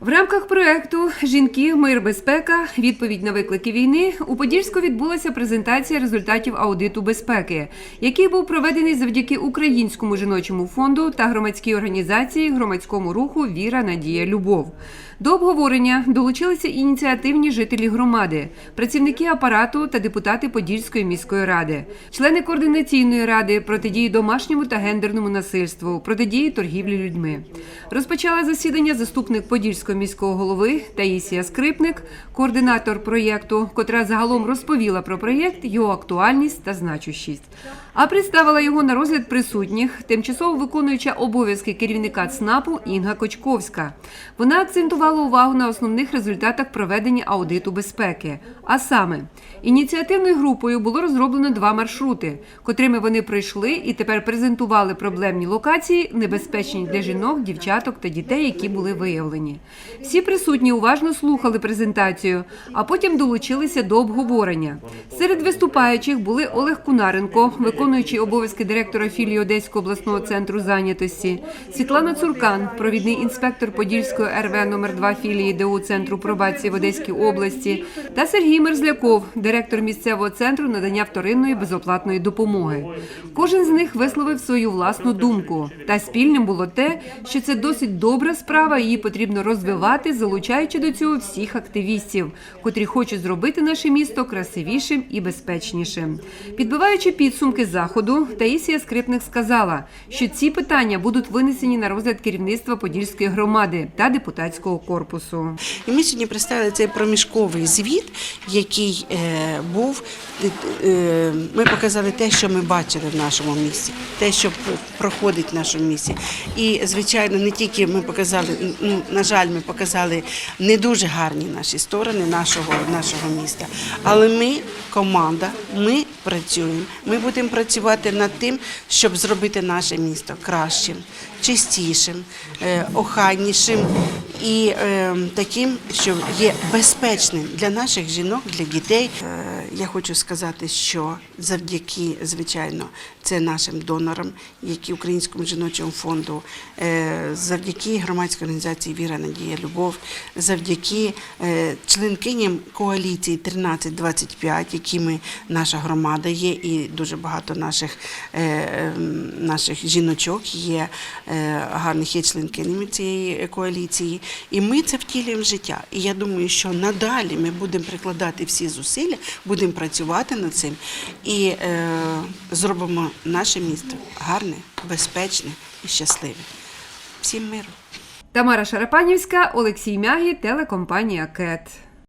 В рамках проекту Жінки, мир, безпека. Відповідь на виклики війни у Подільську відбулася презентація результатів аудиту безпеки, який був проведений завдяки Українському жіночому фонду та громадській організації громадському руху Віра, Надія, Любов. До обговорення долучилися ініціативні жителі громади, працівники апарату та депутати Подільської міської ради, члени координаційної ради протидії домашньому та гендерному насильству, протидії торгівлі людьми. Розпочала засідання заступник Подільського міського голови Таїсія Скрипник, координатор проєкту, котра загалом розповіла про проєкт, його актуальність та значущість. А представила його на розгляд присутніх тимчасово виконуюча обов'язки керівника ЦНАПу Інга Кочковська. Вона акцентувала увагу на основних результатах проведення аудиту безпеки. А саме, ініціативною групою було розроблено два маршрути, котрими вони пройшли і тепер презентували проблемні локації, небезпечні для жінок, дівчаток та дітей, які були виявлені. Всі присутні уважно слухали презентацію, а потім долучилися до обговорення. Серед виступаючих були Олег Кунаренко, виконуючий обов'язки директора філії Одеського обласного центру зайнятості, Світлана Цуркан, провідний інспектор Подільської РВ номер 2 філії ДУ центру пробації в Одеській області, та Сергій Мерзляков, директор місцевого центру надання вторинної безоплатної допомоги. Кожен з них висловив свою власну думку. Та спільним було те, що це досить добра справа, її потрібно розвивати, залучаючи до цього всіх активістів, котрі хочуть зробити наше місто красивішим і безпечнішим. Підбиваючи підсумки заходу, Таїсія Скрипник сказала, що ці питання будуть винесені на розгляд керівництва Подільської громади та депутатського корпусу. І ми сьогодні представили цей проміжковий звіт, який е, був. Е, ми показали те, що ми бачили в нашому місті, те, що проходить в нашому місті. І, звичайно, не тільки ми показали, ну, на жаль, ми показали не дуже гарні наші сторони нашого, нашого міста. Але ми, команда, ми працюємо. Ми будемо працювати над тим, щоб зробити наше місто кращим, чистішим, е, охайнішим і е, таким, що є безпечним для наших жінок, для дітей. Е, Я хочу сказати, що завдяки, звичайно, це нашим донорам, які Українському жіночому фонду, е, завдяки громадській організації Віра, Надія, Любов, завдяки е, членкиням коаліції 1325, якими наша громада є, і дуже багато наших, е, ем, наших жіночок є е, гарних є членкинями цієї коаліції. І ми це втілюємо в життя. І я думаю, що надалі ми будемо прикладати всі зусилля, будемо працювати над цим і е, зробимо наше місто гарне, безпечне і щасливе. Всім миру! Тамара Шарапанівська, Олексій Мягі, телекомпанія КЕТ.